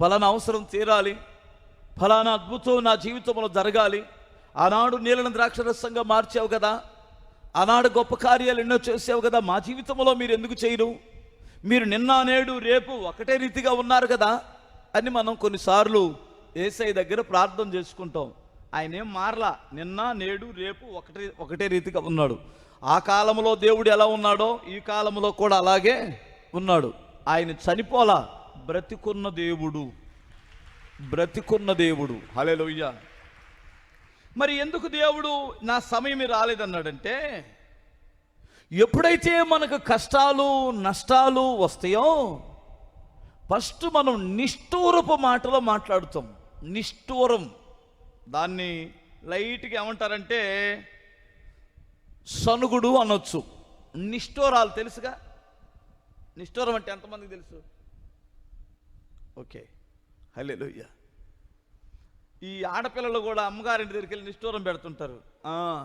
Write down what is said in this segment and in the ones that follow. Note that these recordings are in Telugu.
ఫలానా అవసరం తీరాలి. ఫలానా అద్భుతం నా జీవితంలో జరగాలి. ఆనాడు నీళ్ళని ద్రాక్షరసంగా మార్చావు కదా. ఆనాడు గొప్ప కార్యాలు ఎన్నో చేసావు కదా. మా జీవితంలో మీరు ఎందుకు చేయరు? మీరు నిన్న నేడు రేపు ఒకటే రీతిగా ఉన్నారు కదా అని మనం కొన్నిసార్లు ఏసఐ దగ్గర ప్రార్థన చేసుకుంటాం. ఆయన ఏం మారలా? నిన్న నేడు రేపు ఒకటే ఒకటే రీతిగా ఉన్నాడు. ఆ కాలంలో దేవుడు ఎలా ఉన్నాడో ఈ కాలంలో కూడా అలాగే ఉన్నాడు. ఆయన చనిపోలా? బ్రతికున్న దేవుడు. బ్రతికున్న దేవుడు. హల్లెలూయా. మరి ఎందుకు దేవుడు నా సమయం రాలేదన్నాడంటే ఎప్పుడైతే మనకు కష్టాలు నష్టాలు వస్తాయో ఫస్ట్ మనం నిష్ఠూరపు మాటలో మాట్లాడుతాం. నిష్ఠూరం. దాన్ని లైట్గా ఏమంటారంటే సనుగుడు అనొచ్చు. నిష్ఠూరాలు తెలుసుగా? నిష్ఠూరం అంటే ఎంతమందికి తెలుసు? ఓకే. హల్లెలూయా. ఈ ఆడపిల్లలు కూడా అమ్మగారింటి దగ్గరికి వెళ్ళి నిష్ఠూరం పెడుతుంటారు.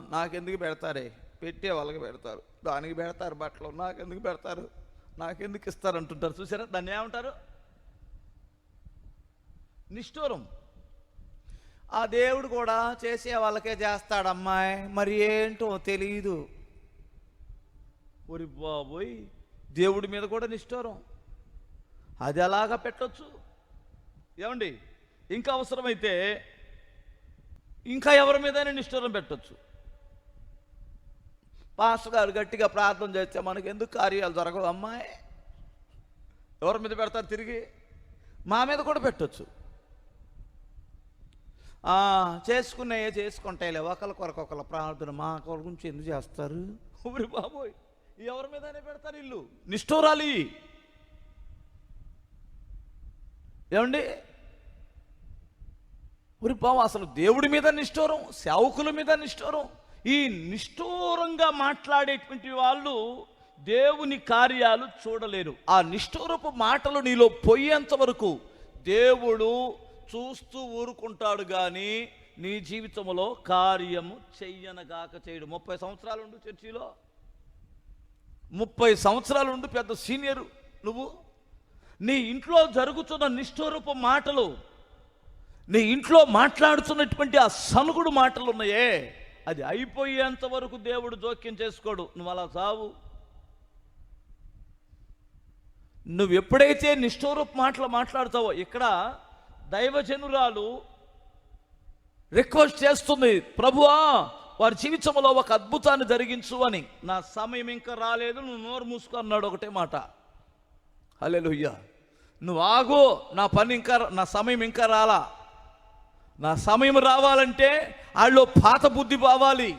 నాకెందుకు పెడతారే? పెట్టే వాళ్ళకి పెడతారు. దానికి పెడతారు బట్టలు. నాకెందుకు పెడతారు? నాకెందుకు ఇస్తారు అంటుంటారు చూసారా? దాన్ని ఏమంటారు? నిష్ఠూరం. ఆ దేవుడు కూడా చేసే వాళ్ళకే చేస్తాడు అమ్మాయి. మరి ఏంటో తెలియదు ఒరి బాబోయ్ దేవుడి మీద కూడా నిష్ఠూరం. అది ఎలాగా పెట్టొచ్చు. ఏమండి? ఇంకా అవసరమైతే ఇంకా ఎవరి మీదైనా నిష్ఠూరం పెట్టొచ్చు. పాస్టర్ గారు గట్టిగా ప్రార్థన చేస్తే మనకి ఎందుకు కార్యాలు జరగవు అమ్మాయి? ఎవరి మీద పెడతారు తిరిగి? మా మీద కూడా పెట్టొచ్చు. ఆ, చేసుకున్నాయే చేసుకుంటాయిలే. ఒకరి కొరకు ఒకళ్ళ ప్రార్థన మా కొరకు ఎందుకు చేస్తారు? ఊరి బాబోయ్ ఎవరి మీదనే పెడతారు ఇల్లు? నిష్ఠూరాలి. ఏమండి? ఊరి బాబు అసలు దేవుడి మీద నిష్ఠూరం సేవకుల మీద నిష్ఠూరం. ఈ నిష్ఠూరంగా మాట్లాడేటువంటి వాళ్ళు దేవుని కార్యాలు చూడలేరు. ఆ నిష్ఠూరపు మాటలు నీలో పోయేంత వరకు దేవుడు చూస్తూ ఊరుకుంటాడు కానీ నీ జీవితంలో కార్యము చెయ్యనగాక చేయడు. ముప్పై సంవత్సరాలు ఉండు చర్చిలో? ముప్పై సంవత్సరాలు ఉండు పెద్ద సీనియరు నువ్వు? నీ ఇంట్లో జరుగుతున్న నిష్ఠూరపు మాటలు నీ ఇంట్లో మాట్లాడుతున్నటువంటి ఆ సనుగుడు మాటలు ఉన్నాయే అది అయిపోయేంత వరకు దేవుడు జోక్యం చేసుకోడు. నువ్వు అలా చావు. నువ్వు ఎప్పుడైతే నిష్ఠూరపు మాటలు మాట్లాడతావో ఇక్కడ దైవజనురాలు రిక్వెస్ట్ చేస్తుంది ప్రభువా వారి జీవితంలో ఒక అద్భుతాన్ని జరిగించు అని. నా సమయం ఇంకా రాలేదు నువ్వు నోరు మూసుకో అన్నాడు ఒకటే మాట. హల్లెలూయా. నువ్వు ఆగు నా పని ఇంకా నా సమయం ఇంకా రాలా. నా సమయం రావాలంటే వాళ్ళు పాత బుద్ధి బావాలి.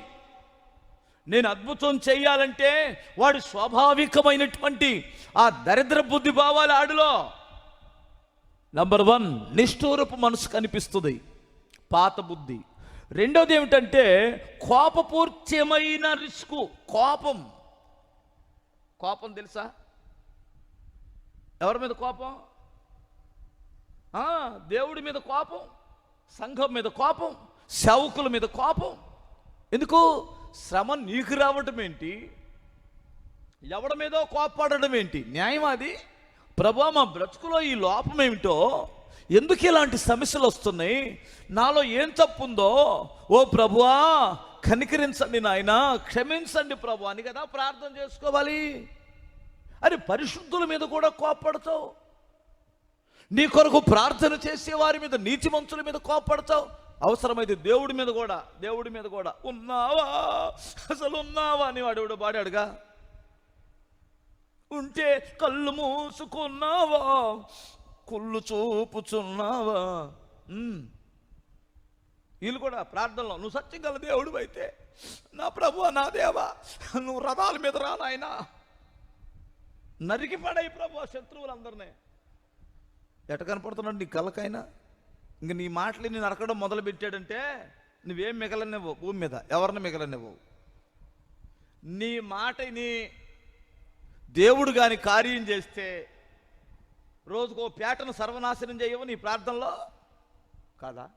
నేను అద్భుతం చెయ్యాలంటే వాడి స్వాభావికమైనటువంటి ఆ దరిద్ర బుద్ధి పోవాలి ఆడిలో. నంబర్ వన్ నిష్ఠూరపు మనసు కనిపిస్తుంది. పాత బుద్ధి. రెండోది ఏమిటంటే కోపపూర్త్యమైన రిస్కు కోపం. కోపం తెలుసా? ఎవరి మీద కోపం? దేవుడి మీద కోపం సంఘం మీద కోపం సేవకుల మీద కోపం. ఎందుకు? శ్రమ నీకు రావడం ఏంటి? ఎవడి మీదో కోపడడం ఏంటి? న్యాయం అది? ప్రభా మా బ్రతుకులో ఈ లోపం ఏమిటో? ఎందుకు ఇలాంటి సమస్యలు వస్తున్నాయి? నాలో ఏం తప్పుందో ఓ ప్రభువా కనికరించండి నాయన క్షమించండి ప్రభు అని కదా ప్రార్థన చేసుకోవాలి. అరే పరిశుద్ధుల మీద కూడా కోప్పడతావు. నీ కొరకు ప్రార్థన చేసే వారి మీద నీతిమంతుల మీద కోప్పడతావు. అవసరమైతే దేవుడి మీద కూడా దేవుడి మీద కూడా. ఉన్నావా? అసలు ఉన్నావా? అని వాడు పాడాడుగా. ఉంటే కళ్ళు మూసుకున్నావా? కుళ్ళు చూపుచున్నావా? వీళ్ళు కూడా ప్రార్థనలో నువ్వు సత్యం గల దేవుడు అయితే నా ప్రభు నా దేవా నువ్వు రథాల మీద రా నాయనా నరికి పడాయి ప్రభు శత్రువులందరినీ. ఎట కనపడుతున్నాడు నీ కళ్ళకైనా? ఇంక నీ మాటలు నేను నరకడం మొదలు పెట్టాడంటే నువ్వేం మిగలనివ్వవు భూమి మీద ఎవరిని మిగలనివ్వవు. నీ మాట నీ దేవుడు కాని కార్యం చేస్తే రోజుకో పేటను సర్వనాశనం చేయవు నీ ప్రార్థనలో? కాదా?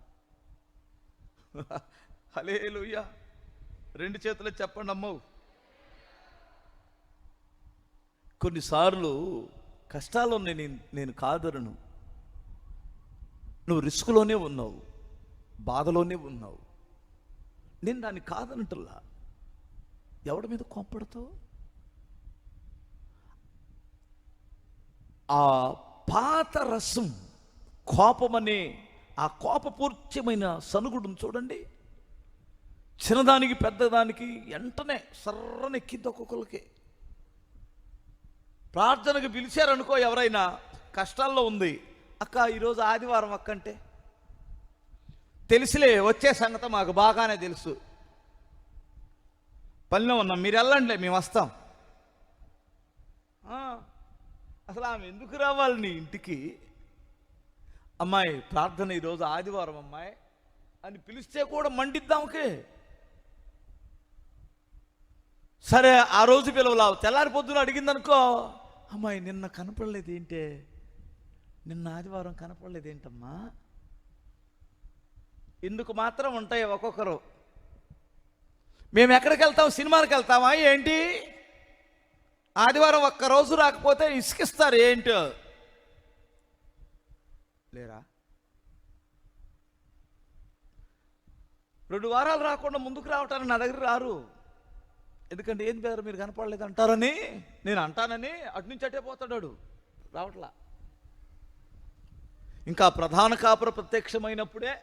హలే రెండు చేతులు చెప్పండి అమ్మవు కొన్నిసార్లు కష్టాల్లో నేను నేను కాదరను నువ్వు రిస్క్లోనే ఉన్నావు బాధలోనే ఉన్నావు. నేను దాన్ని కాదనటల్లా ఎవడి మీద కోప్పడతావు? ఆ పాత రసం కోపమనే ఆ కోపపూర్త్యమైన సనుగుడును చూడండి. చిన్నదానికి పెద్దదానికి వెంటనే సర్రనెక్కింది ఒక్కొక్కరికి ప్రార్థనకు పిలిచారనుకో ఎవరైనా కష్టాల్లో ఉంది అక్క ఈరోజు ఆదివారం అక్క అంటే తెలిసిలే వచ్చే సంగతి మాకు బాగానే తెలుసు. పనిలో ఉన్నాం మీరు వెళ్ళండి మేము వస్తాం. అసలు ఆమె ఎందుకు రావాలి నీ ఇంటికి? అమ్మాయి ప్రార్థన ఈరోజు ఆదివారం అమ్మాయి అని పిలిస్తే కూడా మండిద్దాంకే సరే ఆ రోజు పిలవలా తెల్లారి పొద్దున అడిగిందనుకో. అమ్మాయి నిన్న కనపడలేదు ఏంటే? నిన్న ఆదివారం కనపడలేదు ఏంటమ్మా? ఇందుకు మాత్రం ఉంటాయి ఒక్కొక్కరు. మేము ఎక్కడికి వెళ్తాం సినిమాకి వెళ్తామా? ఏంటి? ఆదివారం ఒక్క రోజు రాకపోతే ఇసుకిస్తారు ఏంటో? లేరా? రెండు వారాలు రాకుండా ముందుకు రావటానికి నా దగ్గర రారు. ఎందుకంటే ఏం పేరు మీరు కనపడలేదు అంటారని నేను అంటానని అటు నుంచి అటే పోతాడు రావట్లా. ఇంకా ప్రధాన కాపుర ప్రత్యక్షమైనప్పుడే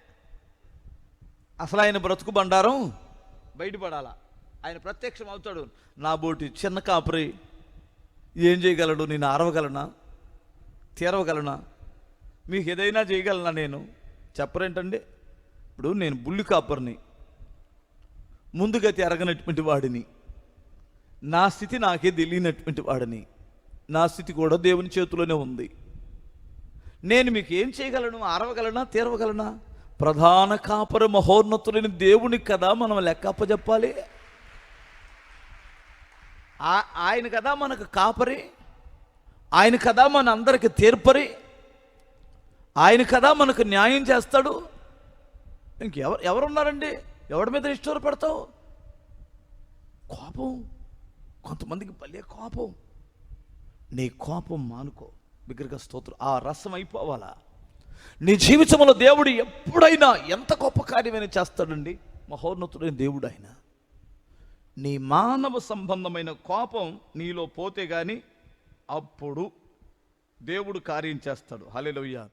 అసలు ఆయన బ్రతుకు బండారం బయటపడాలా. ఆయన ప్రత్యక్షం అవుతాడు. నా బోటి చిన్న కాపురి ఏం చేయగలడు? నేను ఆరవగలనా? తీరవగలనా? మీకు ఏదైనా చేయగలనా నేను? చెప్పరేంటండి? ఇప్పుడు నేను బుల్లి కాపర్ని ముందుగా తిరగనటువంటి వాడిని. నా స్థితి నాకే తెలియనటువంటి వాడిని. నా స్థితి కూడా దేవుని చేతిలోనే ఉంది. నేను మీకు ఏం చేయగలను? ఆరవగలనా తీరవగలనా? ప్రధాన కాపర మహోన్నతులైన దేవునికి కదా మనం లెక్కప్ప చెప్పాలి ఆయన కదా మనకు కాపరి. ఆయన కదా మన అందరికి తీర్పరి. ఆయన కదా మనకు న్యాయం చేస్తాడు. ఇంకెవరు ఎవరున్నారండి? ఎవరి మీద ఇష్టం పెడతావు కోపం. కొంతమందికి భలే కోపం. నీ కోపం మానుకో. బిగ్గరగా స్తోత్రం. ఆ రసం అయిపోవాలా? నీ జీవితంలో దేవుడు ఎప్పుడైనా ఎంత గొప్ప కార్యమైనా చేస్తాడండి? మహోన్నతుడైన దేవుడు ఆయన. నీ మానవ సంబంధమైన కోపం నీలో పోతే కానీ అప్పుడు దేవుడు కార్యం చేస్తాడు. హలెలుయ్యా